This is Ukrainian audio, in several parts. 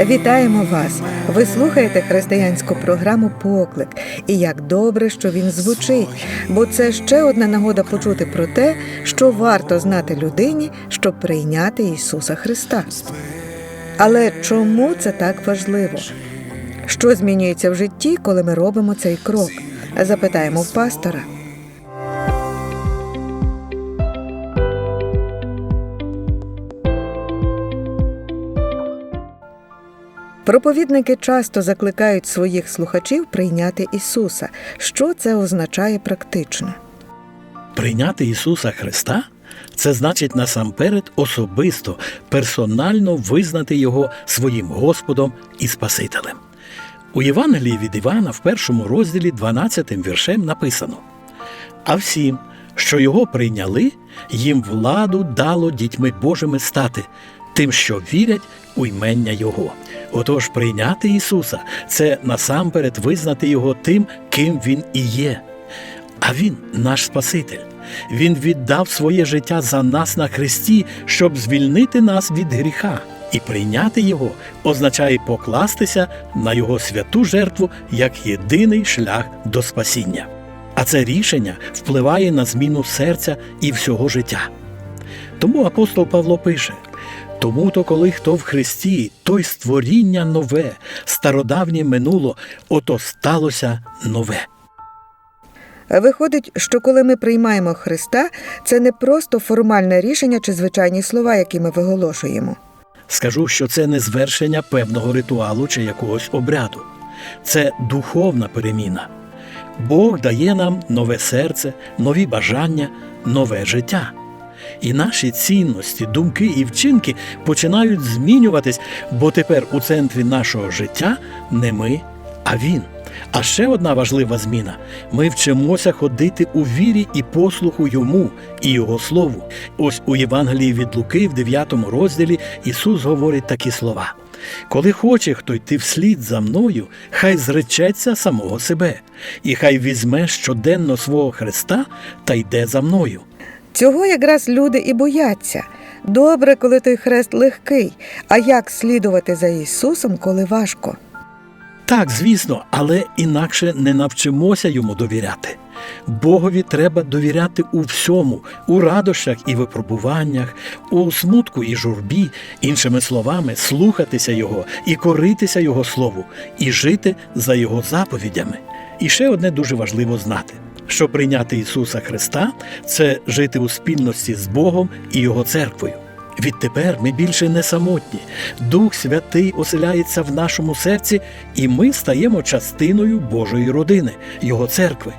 Вітаємо вас! Ви слухаєте християнську програму Поклик. І як добре, що він звучить, бо це ще одна нагода почути про те, що варто знати людині, щоб прийняти Ісуса Христа. Але чому це так важливо? Що змінюється в житті, коли ми робимо цей крок? Запитаємо в пастора. Проповідники часто закликають своїх слухачів прийняти Ісуса. Що це означає практично? Прийняти Ісуса Христа це значить насамперед особисто, персонально визнати Його своїм Господом і Спасителем. У Євангелії від Івана в першому розділі 12 віршем написано: А всім, що його прийняли, їм владу дало дітьми Божими стати, тим, що вірять у ймення Його. Отож, прийняти Ісуса це насамперед визнати Його тим, ким Він і є. А Він наш Спаситель. Він віддав своє життя за нас на Христі, щоб звільнити нас від гріха. І прийняти Його означає покластися на Його святу жертву як єдиний шлях до спасіння. А це рішення впливає на зміну серця і всього життя. Тому апостол Павло пише: тому то, коли хто в Христі, той створіння нове, стародавнє минуло, ото сталося нове. Виходить, що коли ми приймаємо Христа, це не просто формальне рішення чи звичайні слова, які ми виголошуємо. Скажу, що це не звершення певного ритуалу чи якогось обряду, це духовна переміна. Бог дає нам нове серце, нові бажання, нове життя. І наші цінності, думки і вчинки починають змінюватись, бо тепер у центрі нашого життя не ми, а Він. А ще одна важлива зміна: ми вчимося ходити у вірі і послуху йому і Його слову. Ось у Євангелії від Луки, в 9 розділі, Ісус говорить такі слова: Коли хоче хто йти вслід за мною, хай зречеться самого себе, і хай візьме щоденно свого Христа та йде за мною. Цього якраз люди і бояться. Добре, коли той хрест легкий. А як слідувати за Ісусом, коли важко? Так, звісно, але інакше не навчимося йому довіряти. Богові треба довіряти у всьому, у радощах і випробуваннях, у смутку і журбі, іншими словами, слухатися Його і коритися Його слову, і жити за Його заповідями. І ще одне дуже важливо знати. Що прийняти Ісуса Христа це жити у спільності з Богом і Його церквою. Відтепер ми більше не самотні. Дух Святий оселяється в нашому серці, і ми стаємо частиною Божої родини, Його церкви.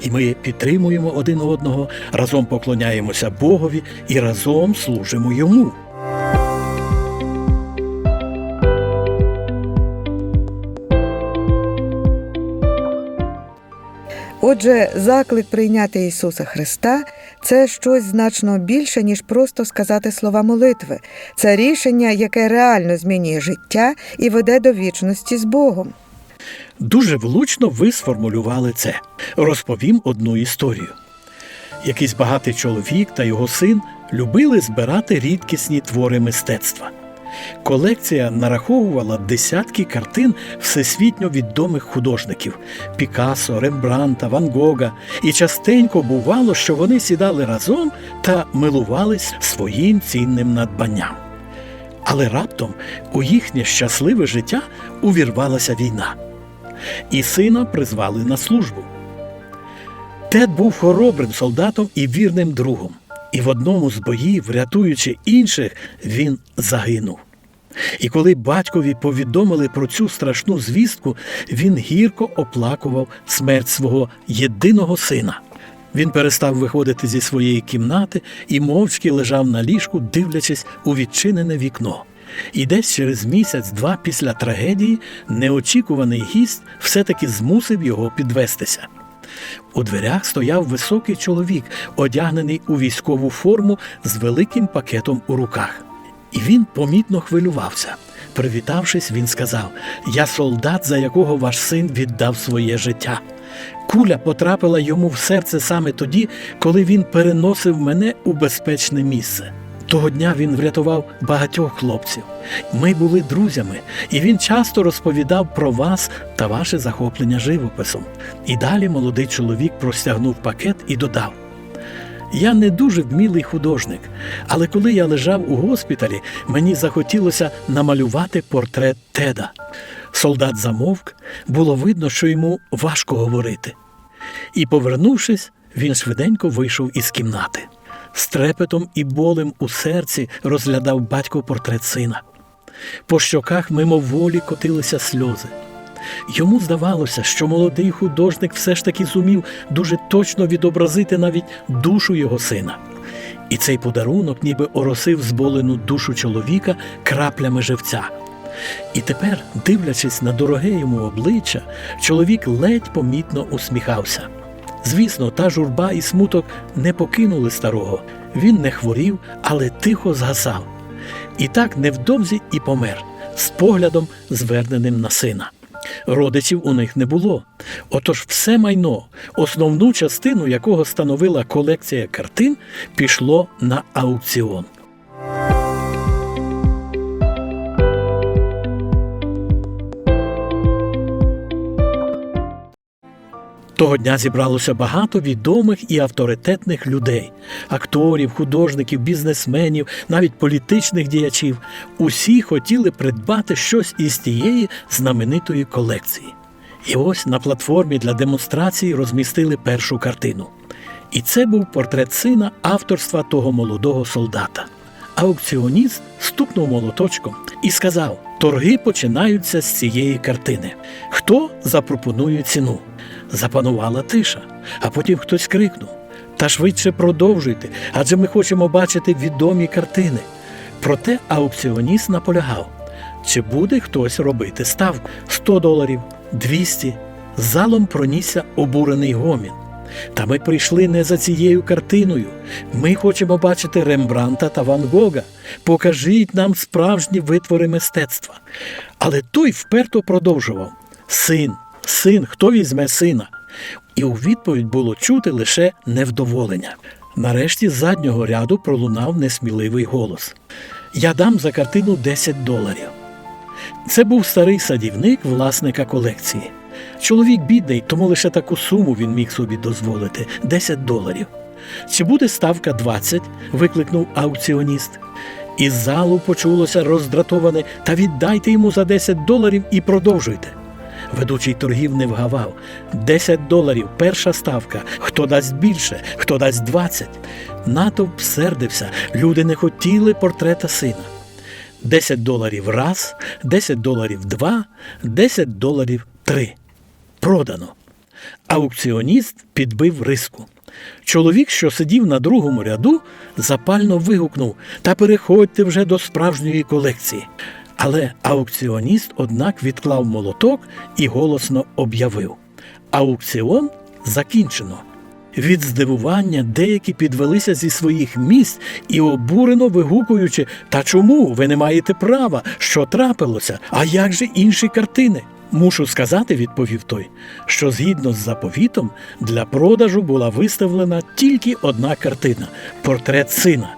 І ми підтримуємо один одного, разом поклоняємося Богові і разом служимо йому. Отже, заклик прийняти Ісуса Христа це щось значно більше, ніж просто сказати слова молитви. Це рішення, яке реально змінює життя і веде до вічності з Богом. Дуже влучно ви сформулювали це. Розповім одну історію. Якийсь багатий чоловік та його син любили збирати рідкісні твори мистецтва. Колекція нараховувала десятки картин всесвітньо відомих художників Пікассо, Рембранта, Ван Гога, і частенько бувало, що вони сідали разом та милувались своїм цінним надбанням. Але раптом у їхнє щасливе життя увірвалася війна, і сина призвали на службу. Тед був хоробрим солдатом і вірним другом, і в одному з боїв, рятуючи інших, він загинув. І коли батькові повідомили про цю страшну звістку, він гірко оплакував смерть свого єдиного сина. Він перестав виходити зі своєї кімнати і мовчки лежав на ліжку, дивлячись у відчинене вікно. І десь через місяць-два після трагедії неочікуваний гість все-таки змусив його підвестися. У дверях стояв високий чоловік, одягнений у військову форму з великим пакетом у руках. І він помітно хвилювався. Привітавшись, він сказав: Я солдат, за якого ваш син віддав своє життя. Куля потрапила йому в серце саме тоді, коли він переносив мене у безпечне місце. Того дня він врятував багатьох хлопців. Ми були друзями, і він часто розповідав про вас та ваше захоплення живописом. І далі молодий чоловік простягнув пакет і додав. Я не дуже вмілий художник, але коли я лежав у госпіталі, мені захотілося намалювати портрет Теда. Солдат замовк, було видно, що йому важко говорити. І, повернувшись, він швиденько вийшов із кімнати. З трепетом і болем у серці розглядав батько портрет сина. По щоках мимоволі котилися сльози. Йому здавалося, що молодий художник все ж таки зумів дуже точно відобразити навіть душу його сина. І цей подарунок ніби оросив зболену душу чоловіка краплями живця. І тепер, дивлячись на дороге йому обличчя, чоловік ледь помітно усміхався. Звісно, та журба і смуток не покинули старого. Він не хворів, але тихо згасав. І так невдовзі і помер, з поглядом, зверненим на сина. Родичів у них не було. Отож, все майно, основну частину якого становила колекція картин, пішло на аукціон. Того дня зібралося багато відомих і авторитетних людей акторів, художників, бізнесменів, навіть політичних діячів. Усі хотіли придбати щось із тієї знаменитої колекції. І ось на платформі для демонстрації розмістили першу картину. І це був портрет сина авторства того молодого солдата. Аукціоніст стукнув молоточком і сказав: торги починаються з цієї картини. Хто запропонує ціну? Запанувала тиша, а потім хтось крикнув: Та швидше продовжуйте, адже ми хочемо бачити відомі картини. Проте аукціоніст наполягав, чи буде хтось робити ставку 100 доларів, 200. Залом пронісся обурений гомін. Та ми прийшли не за цією картиною. Ми хочемо бачити Рембранта та Ван Гога. Покажіть нам справжні витвори мистецтва. Але той вперто продовжував: Син, син, хто візьме сина? І у відповідь було чути лише невдоволення. Нарешті з заднього ряду пролунав несміливий голос: Я дам за картину 10 доларів. Це був старий садівник власника колекції. Чоловік бідний, тому лише таку суму він міг собі дозволити 10 доларів. Чи буде ставка 20? викликнув аукціоніст. Із залу почулося роздратоване та віддайте йому за 10 доларів і продовжуйте. Ведучий торгів не вгавав. 10 доларів перша ставка. Хто дасть більше, хто дасть 20. Натовп сердився. Люди не хотіли портрета сина. 10 доларів раз, 10 доларів два, 10 доларів три. Продано. Аукціоніст підбив риску. Чоловік, що сидів на другому ряду, запально вигукнув та переходьте вже до справжньої колекції. Але аукціоніст, однак, відклав молоток і голосно об'явив: Аукціон закінчено. Від здивування деякі підвелися зі своїх місць і обурено вигукуючи: Та чому ви не маєте права? Що трапилося? А як же інші картини? Мушу сказати, відповів той, що згідно з заповітом для продажу була виставлена тільки одна картина портрет сина.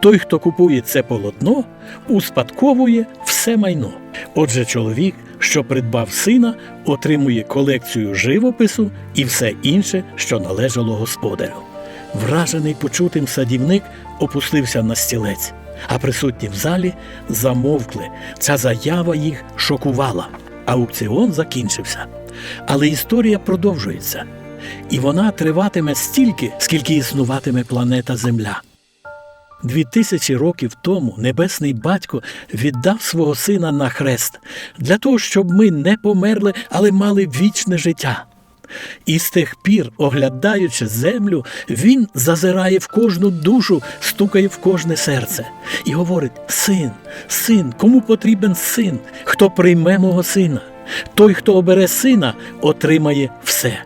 Той, хто купує це полотно, успадковує все майно. Отже, чоловік, що придбав сина, отримує колекцію живопису і все інше, що належало господарю. Вражений почутим садівник опустився на стілець, а присутні в залі замовкли. Ця заява їх шокувала. Аукціон закінчився. Але історія продовжується, і вона триватиме стільки, скільки існуватиме планета Земля. Дві тисячі років тому небесний батько віддав свого сина на хрест для того, щоб ми не померли, але мали вічне життя. І з тих пір, оглядаючи землю, він зазирає в кожну душу, стукає в кожне серце і говорить: Син, син, кому потрібен син, хто прийме мого сина? Той, хто обере сина, отримає все.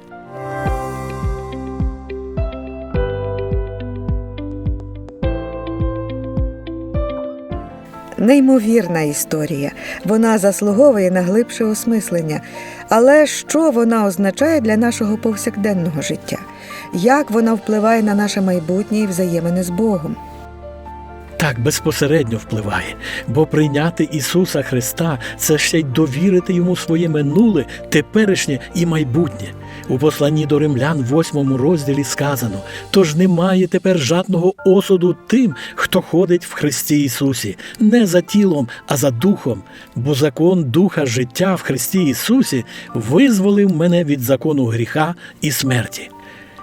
Неймовірна історія. Вона заслуговує на глибше осмислення. Але що вона означає для нашого повсякденного життя? Як вона впливає на наше майбутнє і взаємини з Богом? Так безпосередньо впливає, бо прийняти Ісуса Христа це ще й довірити йому своє минуле, теперішнє і майбутнє. У посланні до римлян, восьмому розділі сказано: тож немає тепер жадного осуду тим, хто ходить в Христі Ісусі, не за тілом, а за духом, бо закон духа життя в Христі Ісусі визволив мене від закону гріха і смерті.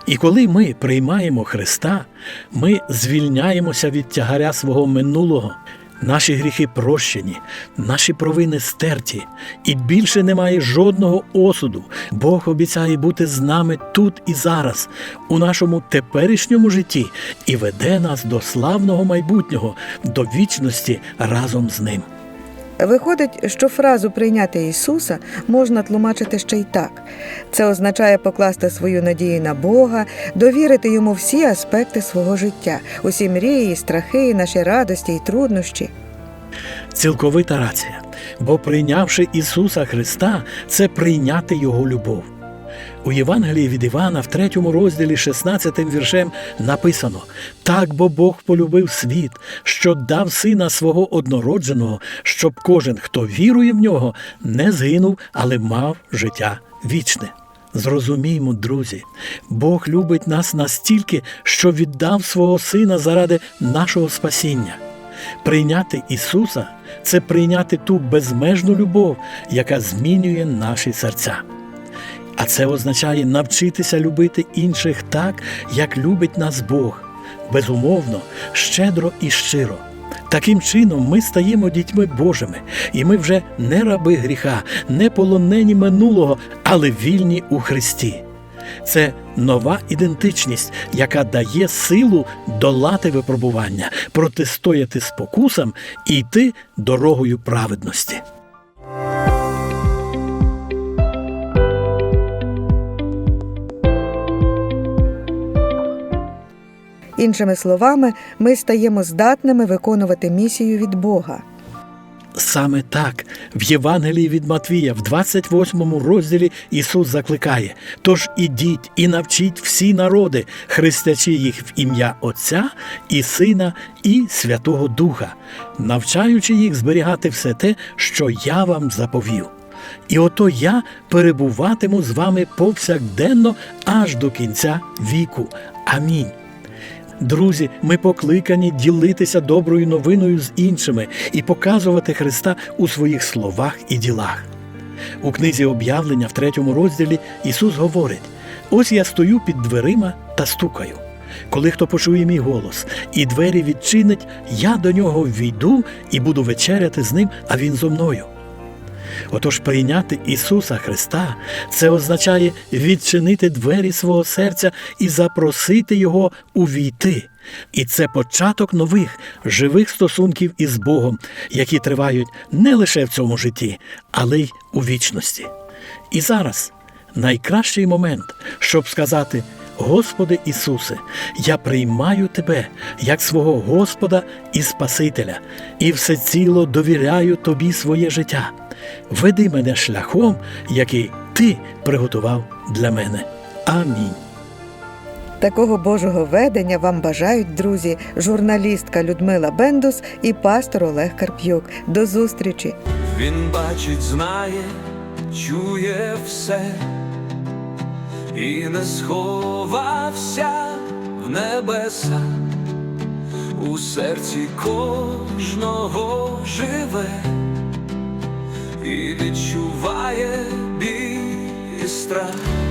І коли ми приймаємо Христа, ми звільняємося від тягаря свого минулого. Наші гріхи прощені, наші провини стерті, і більше немає жодного осуду. Бог обіцяє бути з нами тут і зараз, у нашому теперішньому житті, і веде нас до славного майбутнього, до вічності разом з ним. Виходить, що фразу прийняти Ісуса можна тлумачити ще й так. Це означає покласти свою надію на Бога, довірити йому всі аспекти свого життя, усі мрії, страхи, наші радості і труднощі. Цілковита рація. Бо прийнявши Ісуса Христа, це прийняти Його любов. У Євангелії від Івана в третьому розділі 16 віршем написано: Так бо Бог полюбив світ, що дав сина свого однородженого, щоб кожен, хто вірує в нього, не згинув, але мав життя вічне. Зрозуміймо, друзі, Бог любить нас настільки, що віддав свого сина заради нашого спасіння. Прийняти Ісуса це прийняти ту безмежну любов, яка змінює наші серця. А це означає навчитися любити інших так, як любить нас Бог, безумовно, щедро і щиро. Таким чином ми стаємо дітьми Божими, і ми вже не раби гріха, не полонені минулого, але вільні у Христі. Це нова ідентичність, яка дає силу долати випробування, протистояти спокусам і йти дорогою праведності. Іншими словами, ми стаємо здатними виконувати місію від Бога. Саме так в Євангелії від Матвія, в 28 розділі Ісус закликає: Тож ідіть і навчіть всі народи, хрестячи їх в ім'я Отця і Сина і Святого Духа, навчаючи їх зберігати все те, що я вам заповів. І ото я перебуватиму з вами повсякденно аж до кінця віку. Амінь. Друзі, ми покликані ділитися доброю новиною з іншими і показувати Христа у своїх словах і ділах. У книзі об'явлення в третьому розділі Ісус говорить: ось я стою під дверима та стукаю. Коли хто почує мій голос і двері відчинить, я до нього війду і буду вечеряти з ним, а він зо мною. Отож, прийняти Ісуса Христа це означає відчинити двері свого серця і запросити Його увійти. І це початок нових живих стосунків із Богом, які тривають не лише в цьому житті, але й у вічності. І зараз найкращий момент, щоб сказати. Господи Ісусе, я приймаю Тебе як свого Господа і Спасителя, і всеціло довіряю Тобі своє життя. Веди мене шляхом, який Ти приготував для мене. Амінь. Такого Божого ведення вам бажають, друзі, журналістка Людмила Бендус і пастор Олег Карп'юк. До зустрічі! Він бачить, знає, чує все і не сховався в небеса, у серці кожного живе і відчуває біль і страх.